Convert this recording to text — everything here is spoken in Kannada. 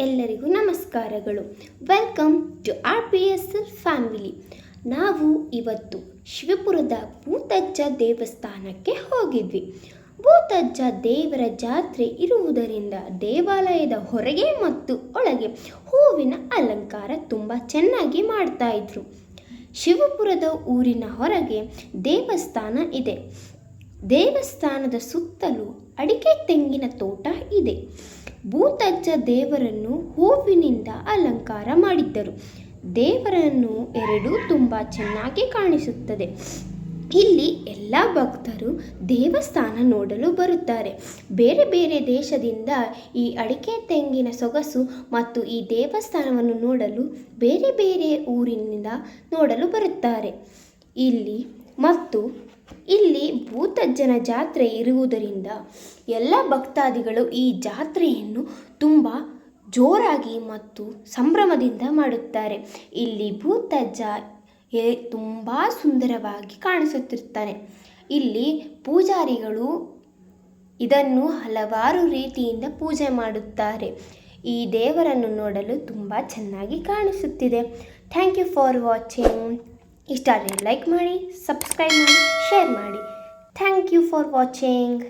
ಎಲ್ಲರಿಗೂ ನಮಸ್ಕಾರಗಳು. Welcome to R P S L family ನಾವು ಇವತ್ತು ಶಿವಪುರದ ಭೂತಜ್ಜ ದೇವಸ್ಥಾನಕ್ಕೆ ಹೋಗಿದ್ವಿ. ಭೂತಜ್ಜ ದೇವರ ಜಾತ್ರೆ ಇರುವುದರಿಂದ ದೇವಾಲಯದ ಹೊರಗೆ ಮತ್ತು ಒಳಗೆ ಹೂವಿನ ಅಲಂಕಾರ ತುಂಬ ಚೆನ್ನಾಗಿ ಮಾಡ್ತಾ ಇದ್ರು. ಶಿವಪುರದ ಊರಿನ ಹೊರಗೆ ದೇವಸ್ಥಾನ ಇದೆ. ದೇವಸ್ಥಾನದ ಸುತ್ತಲೂ ಅಡಿಕೆ ತೆಂಗಿನ ತೋಟ ಇದೆ. ಭೂತಜ್ಜ ದೇವರನ್ನು ಹೂವಿನಿಂದ ಅಲಂಕಾರ ಮಾಡಿದ್ದರು. ದೇವರನ್ನು ಎರಡೂ ತುಂಬ ಚೆನ್ನಾಗಿ ಕಾಣಿಸುತ್ತದೆ. ಇಲ್ಲಿ ಎಲ್ಲ ಭಕ್ತರು ದೇವಸ್ಥಾನ ನೋಡಲು ಬರುತ್ತಾರೆ. ಬೇರೆ ಬೇರೆ ದೇಶದಿಂದ ಈ ಅಡಿಕೆ ತೆಂಗಿನ ಸೊಗಸು ಮತ್ತು ಈ ದೇವಸ್ಥಾನವನ್ನು ನೋಡಲು ಬೇರೆ ಬೇರೆ ಊರಿನಿಂದ ನೋಡಲು ಬರುತ್ತಾರೆ. ಇಲ್ಲಿ ಮತ್ತು ಇಲ್ಲಿ ಭೂತಜ್ಜನ ಜಾತ್ರೆ ಇರುವುದರಿಂದ ಎಲ್ಲ ಭಕ್ತಾದಿಗಳು ಈ ಜಾತ್ರೆಯನ್ನು ತುಂಬ ಜೋರಾಗಿ ಮತ್ತು ಸಂಭ್ರಮದಿಂದ ಮಾಡುತ್ತಾರೆ. ಇಲ್ಲಿ ಭೂತಜ್ಜ ಎ- ತುಂಬ ಸುಂದರವಾಗಿ ಕಾಣಿಸುತ್ತಿರ್ತಾನೆ ಇಲ್ಲಿ ಪೂಜಾರಿಗಳು ಇದನ್ನು ಹಲವಾರು ರೀತಿಯಿಂದ ಪೂಜೆ ಮಾಡುತ್ತಾರೆ. ಈ ದೇವರನ್ನು ನೋಡಲು ತುಂಬ ಚೆನ್ನಾಗಿ ಕಾಣಿಸುತ್ತಿದೆ. Thank you for watching. ಇಷ್ಟ ಆದರೆ ಲೈಕ್ ಮಾಡಿ ಸಬ್ಸ್ಕ್ರೈಬ್ ಮಾಡಿ ಶೇರ್ ಮಾಡಿ. Thank you for watching